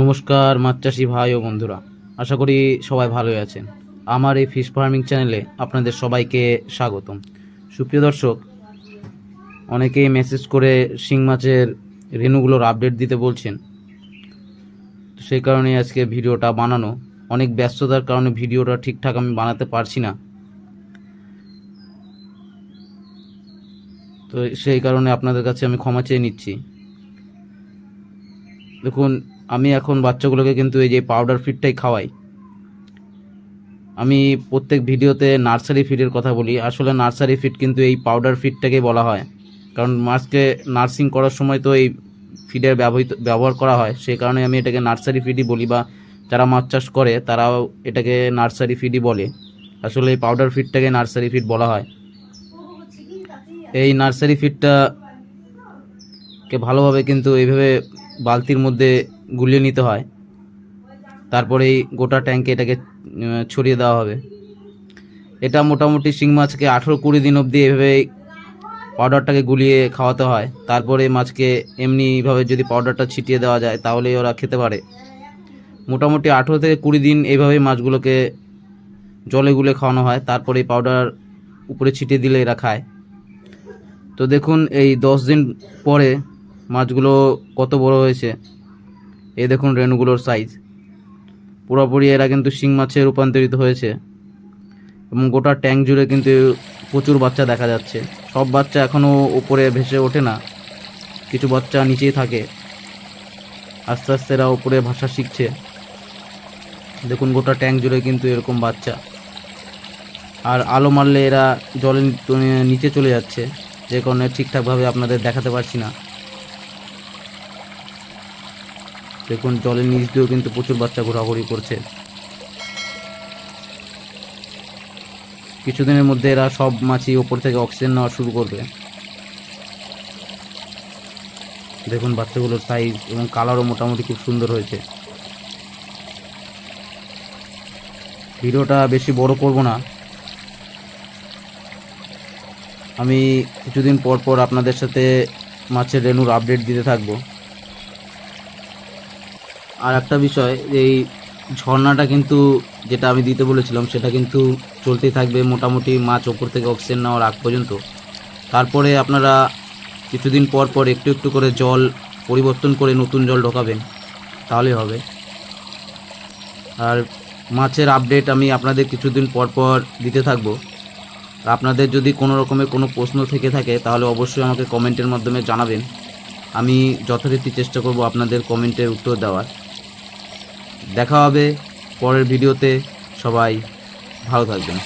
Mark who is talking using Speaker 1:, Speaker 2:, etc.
Speaker 1: নমস্কার মাছ চাষি ভাই ও বন্ধুরা। আশা করি সবাই ভালোই আছেন। আমার এই ফিশ ফার্মিং চ্যানেলে আপনাদের সবাইকে স্বাগতম। সুপ্রিয় দর্শক, অনেকেই মেসেজ করে শিং মাছের রেণুগুলোর আপডেট দিতে বলছেন। সেই কারণে আজকে ভিডিওটা বানানো, অনেক ব্যস্ততার কারণে ভিডিওটা ঠিকঠাক আমি বানাতে পারছি না। তো সেই কারণে আপনাদের কাছে আমি ক্ষমা চেয়ে নিচ্ছি। দেখুন আমি এখন বাচ্চাগুলোকে কিন্তু এই যে পাউডার ফিডটাই খাওয়াই। আমি প্রত্যেক ভিডিওতে নার্সারি ফিডের কথা বলি। আসলে নার্সারি ফিড কিন্তু এই পাউডার ফিডটাকে বলা হয়। কারণ মাছকে নার্সিং করার সময় তো এই ফিডের ব্যবহৃত, ব্যবহার করা হয়। সেই কারণে আমি এটাকে নার্সারি ফিডই বলি বা যারা মাছ চাষ করে, তারাও এটাকে নার্সারি ফিডই বলে। আসলে এই পাউডার ফিডটাকে নার্সারি ফিড বলা হয়। এই নার্সারি ফিডটা কে ভালোভাবে কিন্তু এইভাবে বালতির মধ্যে গুলিয়ে নিতে হয়। তারপরে এই গোটা ট্যাঙ্কে এটাকে ছড়িয়ে দেওয়া হবে। এটা মোটামুটি শিং মাছকে আঠেরো কুড়ি দিন অবধি এভাবে পাউডারটাকে গুলিয়ে খাওয়াতে হয়। তারপরে মাছকে এমনিভাবে যদি পাউডারটা ছিটিয়ে দেওয়া যায়, তাহলে ওরা খেতে পারে। মোটামুটি আঠেরো থেকে কুড়ি দিন এইভাবেই মাছগুলোকে জলে গুলে খাওয়ানো হয়। তারপরে এই পাউডার উপরে ছিটিয়ে দিলে এরা খায়। তো দেখুন, এই দশ দিন পরে মাছগুলো কত বড় হয়েছে। এই দেখুন রেণুগুলোর সাইজ পুরোপুরি এরা কিন্তু শিং মাছে রূপান্তরিত হয়েছে। এবং গোটা ট্যাঙ্ক জুড়ে কিন্তু প্রচুর বাচ্চা দেখা যাচ্ছে। সব বাচ্চা এখনও উপরে ভেসে ওঠে না। কিছু বাচ্চা নিচেই থাকে। আস্তে আস্তে এরা উপরে ভাষা শিখছে। দেখুন গোটা ট্যাঙ্ক জুড়ে কিন্তু এরকম বাচ্চা। আর আলো মারলে এরা জলের নিচে চলে যাচ্ছে। যে কারণে ঠিকঠাকভাবে আপনাদের দেখাতে পারছি না। দেখুন, জলের নিচ দিয়েও কিন্তু প্রচুর বাচ্চা ঘোরাঘুরি করছে। কিছুদিনের মধ্যে এরা সব মাছই ওপর থেকে অক্সিজেন নেওয়া শুরু করবে। দেখুন, বাচ্চাগুলোর সাইজ এবং কালারও মোটামুটি খুব সুন্দর হয়েছে। ভিডিওটা বেশি বড় করব না। আমি কিছুদিন পর পর আপনাদের সাথে মাছের রেনুর আপডেট দিতে থাকব। আর একটা বিষয়, এই ঝর্ণাটা কিন্তু যেটা আমি দিতে বলেছিলাম, সেটা কিন্তু চলতেই থাকবে মোটামুটি মাছ ওপর থেকে অক্সিজেন নেওয়ার আগ পর্যন্ত। তারপরে আপনারা কিছুদিন পর পর একটু একটু করে জল পরিবর্তন করে নতুন জল ঢোকাবেন, তাহলেই হবে। আর মাছের আপডেট আমি আপনাদের কিছুদিন পর পর দিতে থাকব। আপনাদের যদি কোনো রকমের কোনো প্রশ্ন থেকে থাকে, তাহলে অবশ্যই আমাকে কমেন্টের মাধ্যমে জানাবেন। আমি যথারীতি চেষ্টা করব আপনাদের কমেন্টের উত্তর দেওয়ার। দেখা হবে পরের ভিডিওতে। সবাই ভালো থাকবেন।